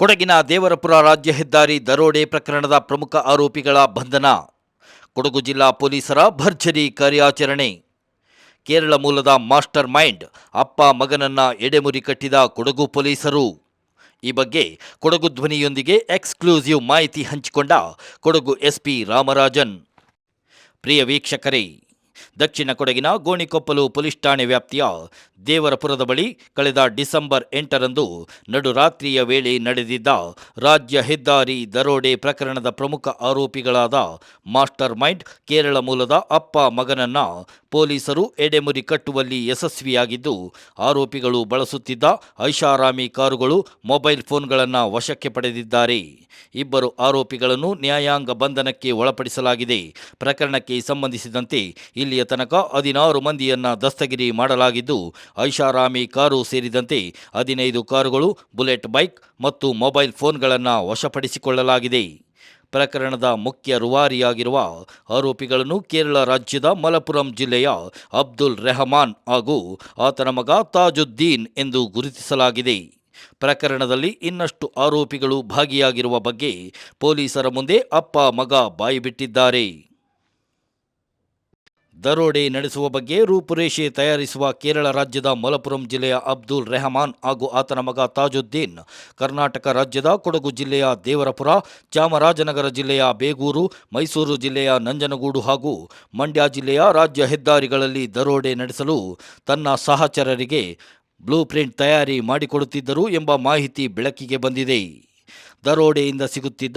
ಕೊಡಗಿನ ದೇವರಪುರ ರಾಜ್ಯ ಹೆದ್ದಾರಿ ದರೋಡೆ ಪ್ರಕರಣದ ಪ್ರಮುಖ ಆರೋಪಿಗಳ ಬಂಧನ. ಕೊಡಗು ಜಿಲ್ಲಾ ಪೊಲೀಸರ ಭರ್ಜರಿ ಕಾರ್ಯಾಚರಣೆ. ಕೇರಳ ಮೂಲದ ಮಾಸ್ಟರ್ ಮೈಂಡ್ ಅಪ್ಪ ಮಗನನ್ನ ಎಡೆಮುರಿ ಕಟ್ಟಿದ ಕೊಡಗು ಪೊಲೀಸರು. ಈ ಬಗ್ಗೆ ಕೊಡಗು ಧ್ವನಿಯೊಂದಿಗೆ ಎಕ್ಸ್ಕ್ಲೂಸಿವ್ ಮಾಹಿತಿ ಹಂಚಿಕೊಂಡ ಕೊಡಗು ಎಸ್ಪಿ ರಾಮರಾಜನ್. ಪ್ರಿಯ ವೀಕ್ಷಕರೇ ದಕ್ಷಿಣ ಕೊಡಗಿನ ಗೋಣಿಕೊಪ್ಪಲು ಪೊಲೀಸ್ ಠಾಣೆ ವ್ಯಾಪ್ತಿಯ ದೇವರಪುರದ ಬಳಿ ಕಳೆದ ಡಿಸೆಂಬರ್ ಎಂಟರಂದು ನಡುರಾತ್ರಿಯ ವೇಳೆ ನಡೆದಿದ್ದ ರಾಜ್ಯ ಹೆದ್ದಾರಿ ದರೋಡೆ ಪ್ರಕರಣದ ಪ್ರಮುಖ ಆರೋಪಿಗಳಾದ ಮಾಸ್ಟರ್ ಮೈಂಡ್ ಕೇರಳ ಮೂಲದ ಅಪ್ಪ ಮಗನನ್ನ ಪೊಲೀಸರು ಎಡೆಮುರಿ ಕಟ್ಟುವಲ್ಲಿ ಯಶಸ್ವಿಯಾಗಿದ್ದು, ಆರೋಪಿಗಳು ಬಳಸುತ್ತಿದ್ದ ಐಷಾರಾಮಿ ಕಾರುಗಳು ಮೊಬೈಲ್ ಫೋನ್ಗಳನ್ನು ವಶಕ್ಕೆ ಪಡೆದಿದ್ದಾರೆ. ಇಬ್ಬರು ಆರೋಪಿಗಳನ್ನು ನ್ಯಾಯಾಂಗ ಬಂಧನಕ್ಕೆ ಒಳಪಡಿಸಲಾಗಿದೆ. ಪ್ರಕರಣಕ್ಕೆ ಸಂಬಂಧಿಸಿದಂತೆ ಇಲ್ಲಿಯ ತನಕ ಹದಿನಾರು ಮಂದಿಯನ್ನು ದಸ್ತಗಿರಿ ಮಾಡಲಾಗಿದ್ದು ಐಷಾರಾಮಿ ಕಾರು ಸೇರಿದಂತೆ ಹದಿನೈದು ಕಾರುಗಳು, ಬುಲೆಟ್ ಬೈಕ್ ಮತ್ತು ಮೊಬೈಲ್ ಫೋನ್ಗಳನ್ನು ವಶಪಡಿಸಿಕೊಳ್ಳಲಾಗಿದೆ. ಪ್ರಕರಣದ ಮುಖ್ಯ ರುವಾರಿಯಾಗಿರುವ ಆರೋಪಿಗಳನ್ನು ಕೇರಳ ರಾಜ್ಯದ ಮಲಪುರಂ ಜಿಲ್ಲೆಯ ಅಬ್ದುಲ್ ರೆಹಮಾನ್ ಹಾಗೂ ಆತನ ಮಗ ತಾಜುದ್ದೀನ್ ಎಂದು ಗುರುತಿಸಲಾಗಿದೆ. ಪ್ರಕರಣದಲ್ಲಿ ಇನ್ನಷ್ಟು ಆರೋಪಿಗಳು ಭಾಗಿಯಾಗಿರುವ ಬಗ್ಗೆ ಪೊಲೀಸರ ಮುಂದೆ ಅಪ್ಪ ಮಗ ಬಾಯಿಬಿಟ್ಟಿದ್ದಾರೆ ದರೋಡೆ ನಡೆಸುವ ಬಗ್ಗೆ ರೂಪುರೇಷೆ ತಯಾರಿಸುವ ಕೇರಳ ರಾಜ್ಯದ ಮಲಪುರಂ ಜಿಲ್ಲೆಯ ಅಬ್ದುಲ್ ರೆಹಮಾನ್ ಹಾಗೂ ಆತನ ಮಗ ತಾಜುದ್ದೀನ್, ಕರ್ನಾಟಕ ರಾಜ್ಯದ ಕೊಡಗು ಜಿಲ್ಲೆಯ ದೇವರಪುರ, ಚಾಮರಾಜನಗರ ಜಿಲ್ಲೆಯ ಬೇಗೂರು, ಮೈಸೂರು ಜಿಲ್ಲೆಯ ನಂಜನಗೂಡು ಹಾಗೂ ಮಂಡ್ಯ ಜಿಲ್ಲೆಯ ರಾಜ್ಯ ಹೆದ್ದಾರಿಗಳಲ್ಲಿ ದರೋಡೆ ನಡೆಸಲು ತನ್ನ ಸಹಚರರಿಗೆ ಬ್ಲೂ ಪ್ರಿಂಟ್ ತಯಾರಿ ಮಾಡಿಕೊಡುತ್ತಿದ್ದರು ಎಂಬ ಮಾಹಿತಿ ಬೆಳಕಿಗೆ ಬಂದಿದೆ. ದರೋಡೆಯಿಂದ ಸಿಗುತ್ತಿದ್ದ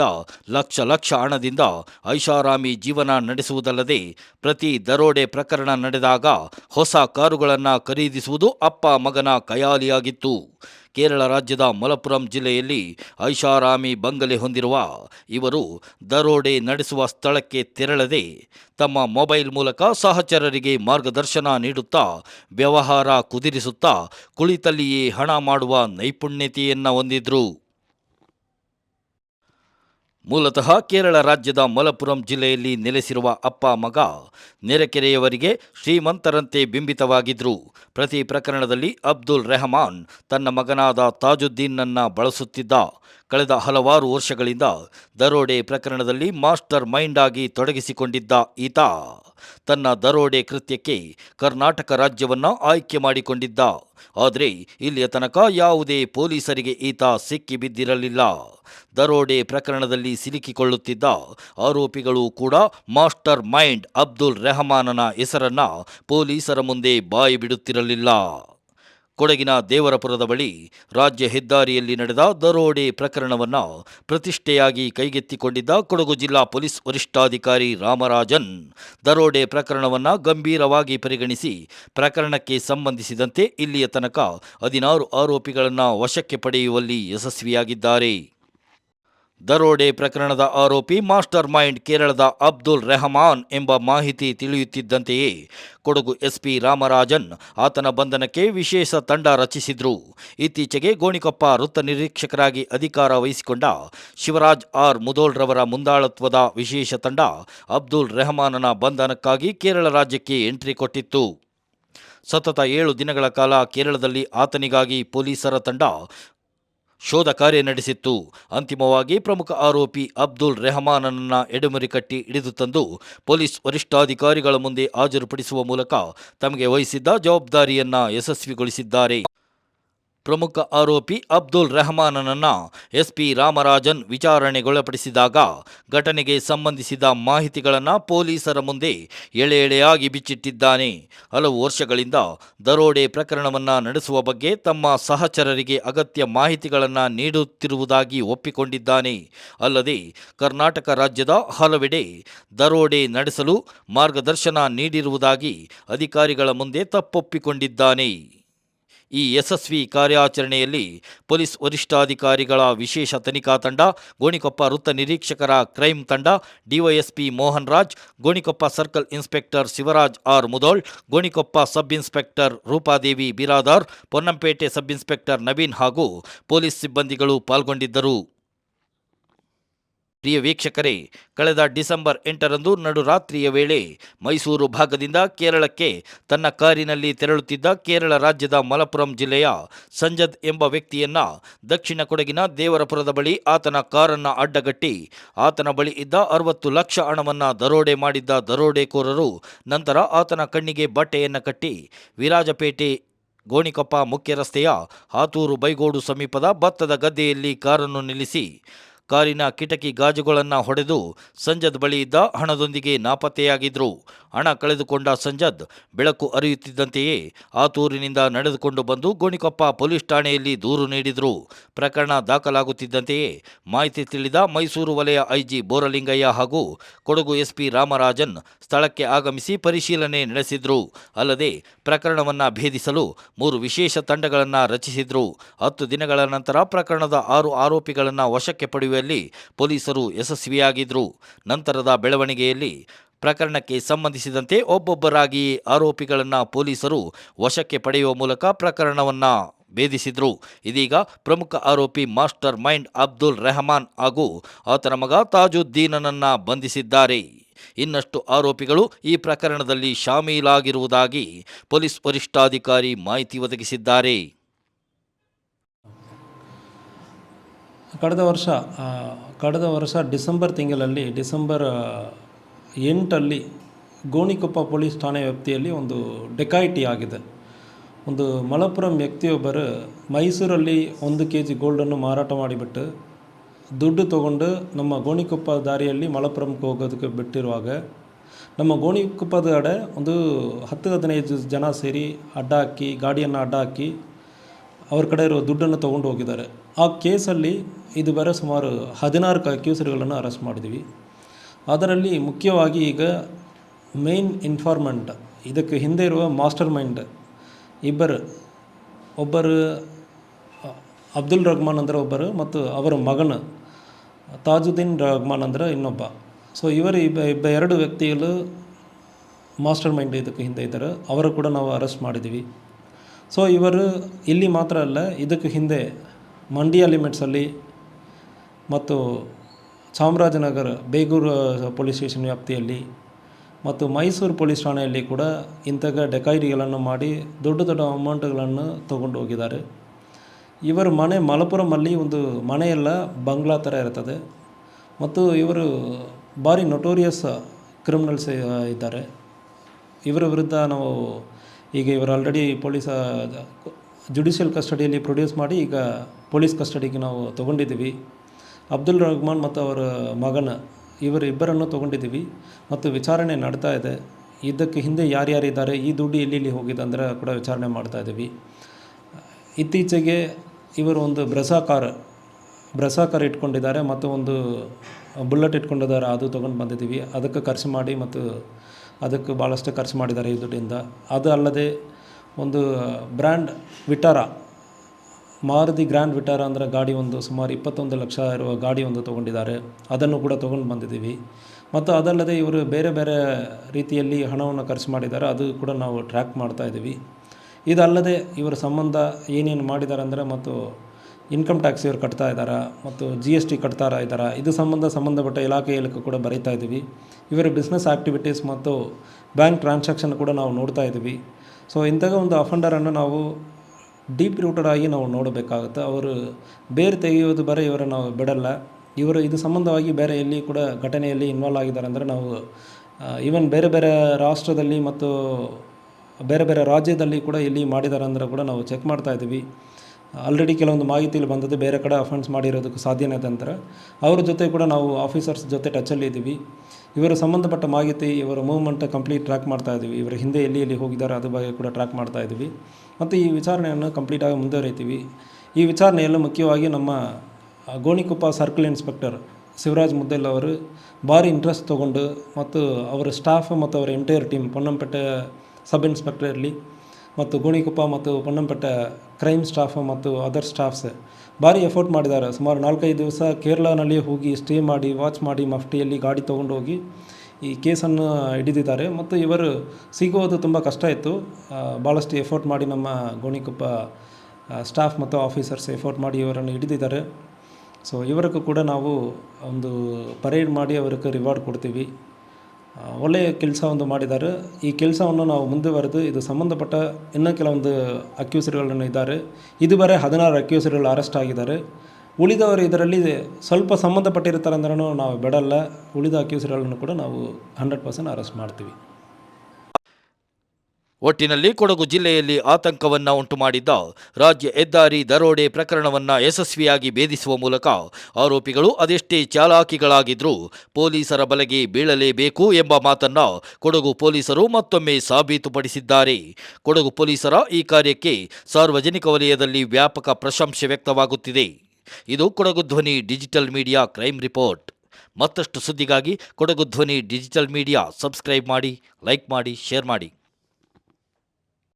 ಲಕ್ಷ ಲಕ್ಷ ಹಣದಿಂದ ಐಷಾರಾಮಿ ಜೀವನ ನಡೆಸುವುದಲ್ಲದೆ ಪ್ರತಿ ದರೋಡೆ ಪ್ರಕರಣ ನಡೆದಾಗ ಹೊಸ ಕಾರುಗಳನ್ನು ಖರೀದಿಸುವುದು ಅಪ್ಪ ಮಗನ ಕಯಾಲಿಯಾಗಿತ್ತು. ಕೇರಳ ರಾಜ್ಯದ ಮಲಪುರಂ ಜಿಲ್ಲೆಯಲ್ಲಿ ಐಷಾರಾಮಿ ಬಂಗಲೆ ಹೊಂದಿರುವ ಇವರು ದರೋಡೆ ನಡೆಸುವ ಸ್ಥಳಕ್ಕೆ ತೆರಳದೆ ತಮ್ಮ ಮೊಬೈಲ್ ಮೂಲಕ ಸಹಚರರಿಗೆ ಮಾರ್ಗದರ್ಶನ ನೀಡುತ್ತಾ ವ್ಯವಹಾರ ಕುದುರಿಸುತ್ತಾ ಕುಳಿತಲ್ಲಿಯೇ ಹಣ ಮಾಡುವ ನೈಪುಣ್ಯತೆಯನ್ನು ಹೊಂದಿದ್ರು. ಮೂಲತಃ ಕೇರಳ ರಾಜ್ಯದ ಮಲಪುರಂ ಜಿಲ್ಲೆಯಲ್ಲಿ ನೆಲೆಸಿರುವ ಅಪ್ಪ ಮಗ ನೆರೆಕೆರೆಯವರಿಗೆ ಶ್ರೀಮಂತರಂತೆ ಬಿಂಬಿತವಾಗಿದ್ರು. ಪ್ರತಿ ಪ್ರಕರಣದಲ್ಲಿ ಅಬ್ದುಲ್ ರೆಹಮಾನ್ ತನ್ನ ಮಗನಾದ ತಾಜುದ್ದೀನ್ನನ್ನ ಬಳಸುತ್ತಿದ್ದ. ಕಳೆದ ಹಲವಾರು ವರ್ಷಗಳಿಂದ ದರೋಡೆ ಪ್ರಕರಣದಲ್ಲಿ ಮಾಸ್ಟರ್ ಮೈಂಡ್ ಆಗಿ ತೊಡಗಿಸಿಕೊಂಡಿದ್ದ ಈತ. ತನ್ನ ದರೋಡೆ ಕೃತ್ಯಕ್ಕೆ ಕರ್ನಾಟಕ ರಾಜ್ಯವನ್ನ ಆಯ್ಕೆ ಮಾಡಿಕೊಂಡಿದ್ದ. ಆದರೆ ಇಲ್ಲಿಯ ತನಕ ಯಾವುದೇ ಪೊಲೀಸರಿಗೆ ಈತ ಸಿಕ್ಕಿ ಬಿದ್ದಿರಲಿಲ್ಲ ದರೋಡೆ ಪ್ರಕರಣದಲ್ಲಿ ಸಿಲುಕಿಕೊಳ್ಳುತ್ತಿದ್ದ ಆರೋಪಿಗಳು ಕೂಡ ಮಾಸ್ಟರ್ ಮೈಂಡ್ ಅಬ್ದುಲ್ ರೆಹಮಾನನ ಹೆಸರನ್ನ ಪೊಲೀಸರ ಮುಂದೆ ಬಾಯಿ ಬಿಡುತ್ತಿರಲಿಲ್ಲ. ಕೊಡಗಿನ ದೇವರಪುರದ ಬಳಿ ರಾಜ್ಯ ಹೆದ್ದಾರಿಯಲ್ಲಿ ನಡೆದ ದರೋಡೆ ಪ್ರಕರಣವನ್ನು ಪ್ರತಿಷ್ಠೆಯಾಗಿ ಕೈಗೆತ್ತಿಕೊಂಡಿದ್ದ ಕೊಡಗು ಜಿಲ್ಲಾ ಪೊಲೀಸ್ ವರಿಷ್ಠಾಧಿಕಾರಿ ರಾಮರಾಜನ್ ದರೋಡೆ ಪ್ರಕರಣವನ್ನು ಗಂಭೀರವಾಗಿ ಪರಿಗಣಿಸಿ ಪ್ರಕರಣಕ್ಕೆ ಸಂಬಂಧಿಸಿದಂತೆ ಇಲ್ಲಿಯ ತನಕ ಹದಿನಾರು ಆರೋಪಿಗಳನ್ನು ವಶಕ್ಕೆ ಪಡೆಯುವಲ್ಲಿ ಯಶಸ್ವಿಯಾಗಿದ್ದಾರೆ. ದರೋಡೆ ಪ್ರಕರಣದ ಆರೋಪಿ ಮಾಸ್ಟರ್ ಮೈಂಡ್ ಕೇರಳದ ಅಬ್ದುಲ್ ರೆಹಮಾನ್ ಎಂಬ ಮಾಹಿತಿ ತಿಳಿಯುತ್ತಿದ್ದಂತೆಯೇ ಕೊಡಗು ಎಸ್ಪಿ ರಾಮರಾಜನ್ ಆತನ ಬಂಧನಕ್ಕೆ ವಿಶೇಷ ತಂಡ ರಚಿಸಿದ್ರು. ಇತ್ತೀಚೆಗೆ ಗೋಣಿಕೊಪ್ಪ ವೃತ್ತ ನಿರೀಕ್ಷಕರಾಗಿ ಅಧಿಕಾರ ವಹಿಸಿಕೊಂಡ ಶಿವರಾಜ್ ಆರ್ ಮುದೋಳ್ರವರ ಮುಂದಾಳತ್ವದ ವಿಶೇಷ ತಂಡ ಅಬ್ದುಲ್ ರೆಹಮಾನನ ಬಂಧನಕ್ಕಾಗಿ ಕೇರಳ ರಾಜ್ಯಕ್ಕೆ ಎಂಟ್ರಿ ಕೊಟ್ಟಿತ್ತು. ಸತತ ಏಳು ದಿನಗಳ ಕಾಲ ಕೇರಳದಲ್ಲಿ ಆತನಿಗಾಗಿ ಪೊಲೀಸರ ತಂಡ ಶೋಧ ಕಾರ್ಯ ನಡೆಸಿತ್ತು. ಅಂತಿಮವಾಗಿ ಪ್ರಮುಖ ಆರೋಪಿ ಅಬ್ದುಲ್ ರೆಹಮಾನನನ್ನ ಎಡೆಮುರಿ ಕಟ್ಟಿ ಹಿಡಿದು ತಂದು ಪೊಲೀಸ್ ವರಿಷ್ಠಾಧಿಕಾರಿಗಳ ಮುಂದೆ ಹಾಜರುಪಡಿಸುವ ಮೂಲಕ ತಮಗೆ ವಹಿಸಿದ್ದ ಜವಾಬ್ದಾರಿಯನ್ನ ಯಶಸ್ವಿಗೊಳಿಸಿದ್ದಾರೆ. ಪ್ರಮುಖ ಆರೋಪಿ ಅಬ್ದುಲ್ ರೆಹಮಾನನನ್ನು ಎಸ್ಪಿ ರಾಮರಾಜನ್ ವಿಚಾರಣೆಗೊಳಪಡಿಸಿದಾಗ ಘಟನೆಗೆ ಸಂಬಂಧಿಸಿದ ಮಾಹಿತಿಗಳನ್ನು ಪೊಲೀಸರ ಮುಂದೆ ಎಳೆ ಎಳೆಯಾಗಿ ಬಿಚ್ಚಿಟ್ಟಿದ್ದಾನೆ. ಹಲವು ವರ್ಷಗಳಿಂದ ದರೋಡೆ ಪ್ರಕರಣವನ್ನು ನಡೆಸುವ ಬಗ್ಗೆ ತಮ್ಮ ಸಹಚರರಿಗೆ ಅಗತ್ಯ ಮಾಹಿತಿಗಳನ್ನು ನೀಡುತ್ತಿರುವುದಾಗಿ ಒಪ್ಪಿಕೊಂಡಿದ್ದಾನೆ. ಅಲ್ಲದೆ ಕರ್ನಾಟಕ ರಾಜ್ಯದ ಹಲವೆಡೆ ದರೋಡೆ ನಡೆಸಲು ಮಾರ್ಗದರ್ಶನ ನೀಡಿರುವುದಾಗಿ ಅಧಿಕಾರಿಗಳ ಮುಂದೆ ತಪ್ಪೊಪ್ಪಿಕೊಂಡಿದ್ದಾನೆ. ಈ ಯಶಸ್ವಿ ಕಾರ್ಯಾಚರಣೆಯಲ್ಲಿ ಪೊಲೀಸ್ ವರಿಷ್ಠಾಧಿಕಾರಿಗಳ ವಿಶೇಷ ತನಿಖಾ ತಂಡ, ಗೋಣಿಕೊಪ್ಪ ವೃತ್ತ ನಿರೀಕ್ಷಕರ ಕ್ರೈಂ ತಂಡ, DYSP Mohan Raj Gonikoppa circle inspector Shivaraj R Mudhol, Gonikoppa sub inspector Roopadevi Biradar, Ponnampete sub inspector Naveen ಹಾಗೂ ಪೊಲೀಸ್ ಸಿಬ್ಬಂದಿಗಳು ಪಾಲ್ಗೊಂಡಿದ್ದರು. ಪ್ರಿಯ ವೀಕ್ಷಕರೇ, ಕಳೆದ ಡಿಸೆಂಬರ್ ಎಂಟರಂದು ನಡುರಾತ್ರಿಯ ವೇಳೆ ಮೈಸೂರು ಭಾಗದಿಂದ ಕೇರಳಕ್ಕೆ ತನ್ನ ಕಾರಿನಲ್ಲಿ ತೆರಳುತ್ತಿದ್ದ ಕೇರಳ ರಾಜ್ಯದ ಮಲಪುರಂ ಜಿಲ್ಲೆಯ ಸಂಜದ್ ಎಂಬ ವ್ಯಕ್ತಿಯನ್ನ ದಕ್ಷಿಣ ಕೊಡಗಿನ ದೇವರಪುರದ ಬಳಿ ಆತನ ಕಾರನ್ನ ಅಡ್ಡಗಟ್ಟಿ, ಆತನ ಬಳಿ ಇದ್ದ ಅರವತ್ತು ಲಕ್ಷ ಹಣವನ್ನು ದರೋಡೆ ಮಾಡಿದ್ದ ದರೋಡೆಕೋರರು ನಂತರ ಆತನ ಕಣ್ಣಿಗೆ ಬಟ್ಟೆಯನ್ನು ಕಟ್ಟಿ ವಿರಾಜಪೇಟೆ, ಗೋಣಿಕೊಪ್ಪ ಮುಖ್ಯ ರಸ್ತೆಯ ಹಾತೂರು ಬೈಗೋಡು ಸಮೀಪದ ಭತ್ತದ ಗದ್ದೆಯಲ್ಲಿ ಕಾರನ್ನು ನಿಲ್ಲಿಸಿ ಕಾರಿನ ಕಿಟಕಿ ಗಾಜುಗಳನ್ನು ಹೊಡೆದು ಸಂಜದ್ ಬಳಿ ಇದ್ದ ಹಣದೊಂದಿಗೆ ನಾಪತ್ತೆಯಾಗಿದ್ರು. ಹಣ ಕಳೆದುಕೊಂಡ ಸಂಜದ್ ಬೆಳಕು ಅರಿಯುತ್ತಿದ್ದಂತೆಯೇ ಆತೂರಿನಿಂದ ನಡೆದುಕೊಂಡು ಬಂದು ಗೋಣಿಕೊಪ್ಪ ಪೊಲೀಸ್ ಠಾಣೆಯಲ್ಲಿ ದೂರು ನೀಡಿದ್ರು. ಪ್ರಕರಣ ದಾಖಲಾಗುತ್ತಿದ್ದಂತೆಯೇ ಮಾಹಿತಿ ತಿಳಿದ ಮೈಸೂರು ವಲಯ ಐಜಿ ಬೋರಲಿಂಗಯ್ಯ ಹಾಗೂ ಕೊಡಗು ಎಸ್ಪಿ ರಾಮರಾಜನ್ ಸ್ಥಳಕ್ಕೆ ಆಗಮಿಸಿ ಪರಿಶೀಲನೆ ನಡೆಸಿದ್ರು. ಅಲ್ಲದೆ ಪ್ರಕರಣವನ್ನು ಭೇದಿಸಲು ಮೂರು ವಿಶೇಷ ತಂಡಗಳನ್ನು ರಚಿಸಿದ್ರು. ಹತ್ತು ದಿನಗಳ ನಂತರ ಪ್ರಕರಣದ ಆರು ಆರೋಪಿಗಳನ್ನು ವಶಕ್ಕೆ ಪಡೆಯುವಲ್ಲಿ ಪೊಲೀಸರು ಯಶಸ್ವಿಯಾಗಿದ್ರು ನಂತರದ ಬೆಳವಣಿಗೆಯಲ್ಲಿ ಪ್ರಕರಣಕ್ಕೆ ಸಂಬಂಧಿಸಿದಂತೆ ಒಬ್ಬೊಬ್ಬರಾಗಿ ಆರೋಪಿಗಳನ್ನು ಪೊಲೀಸರು ವಶಕ್ಕೆ ಪಡೆಯುವ ಮೂಲಕ ಪ್ರಕರಣವನ್ನು ಭೇದಿಸಿದ್ರು. ಇದೀಗ ಪ್ರಮುಖ ಆರೋಪಿ ಮಾಸ್ಟರ್ ಮೈಂಡ್ ಅಬ್ದುಲ್ ರೆಹಮಾನ್ ಹಾಗೂ ಆತನ ಮಗ ತಾಜುದ್ದೀನನನ್ನು ಬಂಧಿಸಿದ್ದಾರೆ. ಇನ್ನಷ್ಟು ಆರೋಪಿಗಳು ಈ ಪ್ರಕರಣದಲ್ಲಿ ಶಾಮೀಲಾಗಿರುವುದಾಗಿ ಪೊಲೀಸ್ ವರಿಷ್ಠಾಧಿಕಾರಿ ಮಾಹಿತಿ ಒದಗಿಸಿದ್ದಾರೆ. ಕಳೆದ ವರ್ಷ ಕಳೆದ ವರ್ಷ ಡಿಸೆಂಬರ್ ತಿಂಗಳಲ್ಲಿ, ಡಿಸೆಂಬರ್ ಎಂಟಲ್ಲಿ ಗೋಣಿಕೊಪ್ಪ ಪೊಲೀಸ್ ಠಾಣೆ ವ್ಯಾಪ್ತಿಯಲ್ಲಿ ಒಂದು ಡೆಕಾಯಿಟಿ ಆಗಿದೆ. ಒಂದು ಮಲಪುರಂ ವ್ಯಕ್ತಿಯೊಬ್ಬರು ಮೈಸೂರಲ್ಲಿ ಒಂದು ಕೆ ಜಿ ಗೋಲ್ಡನ್ನು ಮಾರಾಟ ಮಾಡಿಬಿಟ್ಟು ದುಡ್ಡು ತಗೊಂಡು ನಮ್ಮ ಗೋಣಿಕೊಪ್ಪ ದಾರಿಯಲ್ಲಿ ಮಲಪುರಂಗೆ ಹೋಗೋದಕ್ಕೆ ಬಿಟ್ಟಿರುವಾಗ ನಮ್ಮ ಗೋಣಿಕೊಪ್ಪದ ಕಡೆ ಒಂದು ಹತ್ತು ಹದಿನೈದು ಜನ ಸೇರಿ ಅಡ್ಡ ಹಾಕಿ ಗಾಡಿಯನ್ನು ಅಡ್ಡ ಹಾಕಿ ಅವ್ರ ಕಡೆ ಇರೋ ದುಡ್ಡನ್ನು ತೊಗೊಂಡು ಹೋಗಿದ್ದಾರೆ. ಆ ಕೇಸಲ್ಲಿ ಇದು ಬೇರೆ ಸುಮಾರು ಹದಿನಾರು ಕ ಅರೆಸ್ಟ್ ಮಾಡಿದ್ವಿ ಅದರಲ್ಲಿ ಮುಖ್ಯವಾಗಿ ಈಗ ಮೇನ್ ಇನ್ಫಾರ್ಮೆಂಟ್ ಇದಕ್ಕೆ ಹಿಂದೆ ಇರುವ ಮಾಸ್ಟರ್ ಮೈಂಡ್ ಇಬ್ಬರು, ಒಬ್ಬರು ಅಬ್ದುಲ್ ರಹ್ಮಾನ್ ಅಂದ್ರೆ ಒಬ್ಬರು ಮತ್ತು ಅವರ ಮಗನ ತಾಜುದ್ದೀನ್ ರಹ್ಮಾನ್ ಅಂದ್ರೆ ಇನ್ನೊಬ್ಬ. ಸೊ ಇವರು ಇಬ್ಬ ಇಬ್ಬ ಎರಡು ವ್ಯಕ್ತಿಗಳು ಮಾಸ್ಟರ್ ಮೈಂಡ್ ಇದಕ್ಕೆ ಹಿಂದೆ ಇದ್ದಾರೆ. ಅವರು ಕೂಡ ನಾವು ಅರೆಸ್ಟ್ ಮಾಡಿದ್ದೀವಿ. ಸೊ ಇವರು ಇಲ್ಲಿ ಮಾತ್ರ ಅಲ್ಲ, ಇದಕ್ಕೆ ಹಿಂದೆ ಮಂಡ್ಯ ಲಿಮಿಟ್ಸಲ್ಲಿ ಮತ್ತು ಚಾಮರಾಜನಗರ ಬೇಗೂರು ಪೊಲೀಸ್ ಸ್ಟೇಷನ್ ವ್ಯಾಪ್ತಿಯಲ್ಲಿ ಮತ್ತು ಮೈಸೂರು ಪೊಲೀಸ್ ಠಾಣೆಯಲ್ಲಿ ಕೂಡ ಇಂತಹ ಡೆಕಾಯಿಟಿಗಳನ್ನು ಮಾಡಿ ದೊಡ್ಡ ದೊಡ್ಡ ಅಮೌಂಟ್ಗಳನ್ನು ತೊಗೊಂಡು ಹೋಗಿದ್ದಾರೆ. ಇವರ ಮನೆ ಮಲಪುರಮಲ್ಲಿ ಒಂದು ಮನೆಯೆಲ್ಲ ಬಂಗ್ಲಾ ಥರ ಇರ್ತದೆ. ಮತ್ತು ಇವರು ಭಾರಿ ನೊಟೋರಿಯಸ್ ಕ್ರಿಮಿನಲ್ಸ್ ಇದ್ದಾರೆ. ಇವರ ವಿರುದ್ಧ ನಾವು ಈಗ ಇವರು ಆಲ್ರೆಡಿ ಪೊಲೀಸ್ ಜುಡಿಷಿಯಲ್ ಕಸ್ಟಡಿಯಲ್ಲಿ ಪ್ರೊಡ್ಯೂಸ್ ಮಾಡಿ ಈಗ ಪೊಲೀಸ್ ಕಸ್ಟಡಿಗೆ ನಾವು ತೊಗೊಂಡಿದ್ದೀವಿ. ಅಬ್ದುಲ್ ರಹ್ಮಾನ್ ಮತ್ತು ಅವರ ಮಗನ ಇವರಿಬ್ಬರನ್ನು ತೊಗೊಂಡಿದ್ದೀವಿ ಮತ್ತು ವಿಚಾರಣೆ ನಡೀತಾ ಇದೆ. ಇದಕ್ಕೆ ಹಿಂದೆ ಯಾರ್ಯಾರಿದ್ದಾರೆ, ಈ ದುಡ್ಡು ಎಲ್ಲೆಲ್ಲಿ ಹೋಗಿದೆ ಅಂದರೆ ಕೂಡ ವಿಚಾರಣೆ ಮಾಡ್ತಾ ಇದ್ದೀವಿ. ಇತ್ತೀಚೆಗೆ ಇವರು ಒಂದು ಬ್ರಸಾಕಾರ ಕಾರ್ ಬ್ರೆಸಾ ಕಾರ್ ಇಟ್ಕೊಂಡಿದ್ದಾರೆ ಮತ್ತು ಒಂದು ಬುಲೆಟ್ ಇಟ್ಕೊಂಡಿದ್ದಾರೆ, ಅದು ತೊಗೊಂಡು ಬಂದಿದ್ದೀವಿ. ಅದಕ್ಕೆ ಖರ್ಚು ಮಾಡಿ ಮತ್ತು ಅದಕ್ಕೆ ಭಾಳಷ್ಟು ಖರ್ಚು ಮಾಡಿದ್ದಾರೆ ಈ ದುಡ್ಡಿಂದ. ಅದು ಅಲ್ಲದೆ ಒಂದು brand Vitara Maruti grand Vitara ಅಂದರೆ ಗಾಡಿ ಒಂದು ಸುಮಾರು ಇಪ್ಪತ್ತೊಂದು ಲಕ್ಷ ಇರುವ ಗಾಡಿ ಒಂದು ತೊಗೊಂಡಿದ್ದಾರೆ. ಅದನ್ನು ಕೂಡ ತೊಗೊಂಡು ಬಂದಿದ್ದೀವಿ. ಮತ್ತು ಅದಲ್ಲದೆ ಇವರು ಬೇರೆ ಬೇರೆ ರೀತಿಯಲ್ಲಿ ಹಣವನ್ನು ಖರ್ಚು ಮಾಡಿದ್ದಾರೆ. ಅದು ಕೂಡ ನಾವು ಟ್ರ್ಯಾಕ್ ಮಾಡ್ತಾ ಇದ್ದೀವಿ. ಇದಲ್ಲದೆ ಇವರ ಸಂಬಂಧ ಏನೇನು ಮಾಡಿದ್ದಾರೆ ಅಂದರೆ ಮತ್ತು ಇನ್ಕಮ್ ಟ್ಯಾಕ್ಸ್ ಇವರು ಕಟ್ತಾ ಇದ್ದಾರಾ ಮತ್ತು ಜಿ ಎಸ್ ಟಿ ಕಟ್ತಾ ಇದ್ದಾರಾ, ಇದು ಸಂಬಂಧ ಸಂಬಂಧಪಟ್ಟ ಇಲಾಖೆಯಲ್ಲಿ ಕೂಡ ಬರೀತಾ ಇದ್ದೀವಿ. ಇವರ ಬಿಸ್ನೆಸ್ ಆ್ಯಕ್ಟಿವಿಟೀಸ್ ಮತ್ತು ಬ್ಯಾಂಕ್ ಟ್ರಾನ್ಸಾಕ್ಷನ್ ಕೂಡ ನಾವು ನೋಡ್ತಾ ಇದ್ದೀವಿ. ಸೊ ಇಂತಹ ಒಂದು ಅಫಂಡರನ್ನು ನಾವು ಡೀಪ್ ರೂಟೆಡ್ ಆಗಿ ನಾವು ನೋಡಬೇಕಾಗುತ್ತೆ. ಅವರು ಬೇರೆ ತೆಗೆಯೋದು ಬರೀ, ಇವರು ನಾವು ಬಿಡಲ್ಲ. ಇವರು ಇದು ಸಂಬಂಧವಾಗಿ ಬೇರೆ ಎಲ್ಲಿ ಕೂಡ ಘಟನೆಯಲ್ಲಿ ಇನ್ವಾಲ್ವ್ ಆಗಿದ್ದಾರೆ ಅಂದರೆ ನಾವು ಈವನ್ ಬೇರೆ ಬೇರೆ ರಾಷ್ಟ್ರದಲ್ಲಿ ಮತ್ತು ಬೇರೆ ಬೇರೆ ರಾಜ್ಯದಲ್ಲಿ ಕೂಡ ಎಲ್ಲಿ ಮಾಡಿದ್ದಾರೆ ಅಂದರೆ ಕೂಡ ನಾವು ಚೆಕ್ ಮಾಡ್ತಾ ಇದ್ದೀವಿ. ಆಲ್ರೆಡಿ ಕೆಲವೊಂದು ಮಾಹಿತಿಯಲ್ಲಿ ಬಂದದ್ದು ಬೇರೆ ಕಡೆ ಅಫೆನ್ಸ್ ಮಾಡಿರೋದಕ್ಕೆ ಸಾಧ್ಯನೇ ಅಂತಾರೆ ಅವ್ರ ಜೊತೆ ಕೂಡ ನಾವು ಆಫೀಸರ್ಸ್ ಜೊತೆ ಟಚಲ್ಲಿ ಇದ್ದೀವಿ. ಇವರ ಸಂಬಂಧಪಟ್ಟ ಮಾಹಿತಿ, ಇವರ ಮೂವ್ಮೆಂಟ್ ಕಂಪ್ಲೀಟ್ ಟ್ರ್ಯಾಕ್ ಮಾಡ್ತಾ ಇದ್ದೀವಿ. ಇವರ ಹಿಂದೆ ಎಲ್ಲಿ ಎಲ್ಲಿ ಹೋಗಿದ್ದಾರೆ ಅದ್ರ ಬಗ್ಗೆ ಕೂಡ ಟ್ರ್ಯಾಕ್ ಮಾಡ್ತಾ ಇದ್ದೀವಿ. ಮತ್ತು ಈ ವಿಚಾರಣೆಯನ್ನು ಕಂಪ್ಲೀಟಾಗಿ ಮುಂದುವರಿತೀವಿ. ಈ ವಿಚಾರಣೆಯಲ್ಲೂ ಮುಖ್ಯವಾಗಿ ನಮ್ಮ ಗೋಣಿಕೊಪ್ಪ ಸರ್ಕಲ್ ಇನ್ಸ್ಪೆಕ್ಟರ್ ಶಿವರಾಜ್ ಮುದ್ದೆಲ್ ಅವರು ಭಾರಿ ಇಂಟ್ರೆಸ್ಟ್ ತಗೊಂಡು ಮತ್ತು ಅವರ ಸ್ಟಾಫ್ ಮತ್ತು ಅವರ entire team Ponnampete sub inspector ಇರಲಿ ಮತ್ತು ಗೋಣಿಕೊಪ್ಪ ಮತ್ತು ಪೊನ್ನಂಪೇಟೆ ಕ್ರೈಮ್ ಸ್ಟಾಫ್ ಮತ್ತು ಅದರ್ ಸ್ಟಾಫ್ಸ್ ಭಾರಿ ಎಫರ್ಟ್ ಮಾಡಿದ್ದಾರೆ. ಸುಮಾರು ನಾಲ್ಕೈದು ದಿವಸ ಕೇರಳನಲ್ಲಿ ಹೋಗಿ ಸ್ಟೇ ಮಾಡಿ ವಾಚ್ ಮಾಡಿ, ಮಫ್ಟಿಯಲ್ಲಿ ಗಾಡಿ ತೊಗೊಂಡು ಹೋಗಿ ಈ ಕೇಸನ್ನು ಹಿಡಿದಿದ್ದಾರೆ. ಮತ್ತು ಇವರು ಸಿಗೋದು ತುಂಬ ಕಷ್ಟ ಇತ್ತು. ಭಾಳಷ್ಟು ಎಫರ್ಟ್ ಮಾಡಿ ನಮ್ಮ ಗೋಣಿಕೊಪ್ಪ ಸ್ಟಾಫ್ ಮತ್ತು ಆಫೀಸರ್ಸ್ ಎಫರ್ಟ್ ಮಾಡಿ ಇವರನ್ನು ಹಿಡಿದಿದ್ದಾರೆ. ಸೊ ಇವರಿಗೂ ಕೂಡ ನಾವು ಒಂದು ಪರೇಡ್ ಮಾಡಿ ಅವರಿಗೆ ರಿವಾರ್ಡ್ ಕೊಡ್ತೀವಿ. ಒಳ್ಳೆಯ ಕೆಲಸ ಒಂದು ಮಾಡಿದ್ದಾರೆ. ಈ ಕೆಲಸವನ್ನು ನಾವು ಮುಂದುವರೆದು ಇದು ಸಂಬಂಧಪಟ್ಟ ಇನ್ನೂ ಕೆಲವೊಂದು ಅಕ್ಯೂಸರ್ಗಳನ್ನು ಇದ್ದಾರೆ. ಇದುವರೆ ಹದಿನಾರು ಅಕ್ಯೂಸರ್ಗಳು ಅರೆಸ್ಟ್ ಆಗಿದ್ದಾರೆ. ಉಳಿದವರು ಇದರಲ್ಲಿ ಸ್ವಲ್ಪ ಸಂಬಂಧಪಟ್ಟಿರ್ತಾರೆ ಅಂದ್ರೂ ನಾವು ಬಿಡಲ್ಲ. ಉಳಿದ ಅಕ್ಯೂಸರ್ಗಳನ್ನು ಕೂಡ ನಾವು ಹಂಡ್ರೆಡ್ ಪರ್ಸೆಂಟ್ ಅರೆಸ್ಟ್ ಮಾಡ್ತೀವಿ. ಒಟ್ಟಿನಲ್ಲಿ ಕೊಡಗು ಜಿಲ್ಲೆಯಲ್ಲಿ ಆತಂಕವನ್ನ ಉಂಟುಮಾಡಿದ್ದ ರಾಜ್ಯ ಹೆದ್ದಾರಿ ದರೋಡೆ ಪ್ರಕರಣವನ್ನ ಯಶಸ್ವಿಯಾಗಿ ಭೇದಿಸುವ ಮೂಲಕ ಆರೋಪಿಗಳು ಅದೆಷ್ಟೇ ಚಾಲಾಕಿಗಳಾಗಿದ್ರೂ ಪೊಲೀಸರ ಬಲೆಗೆ ಬೀಳಲೇಬೇಕು ಎಂಬ ಮಾತನ್ನ ಕೊಡಗು ಪೊಲೀಸರು ಮತ್ತೊಮ್ಮೆ ಸಾಬೀತುಪಡಿಸಿದ್ದಾರೆ. ಕೊಡಗು ಪೊಲೀಸರ ಈ ಕಾರ್ಯಕ್ಕೆ ಸಾರ್ವಜನಿಕ ವಲಯದಲ್ಲಿ ವ್ಯಾಪಕ ಪ್ರಶಂಸೆ ವ್ಯಕ್ತವಾಗುತ್ತಿದೆ. ಇದು Kodagu Dhwani digital media crime report. ಮತ್ತಷ್ಟು ಸುದ್ದಿಗಾಗಿ Kodagu Dhwani digital media subscribe ಮಾಡಿ, ಲೈಕ್ ಮಾಡಿ, ಶೇರ್ ಮಾಡಿ.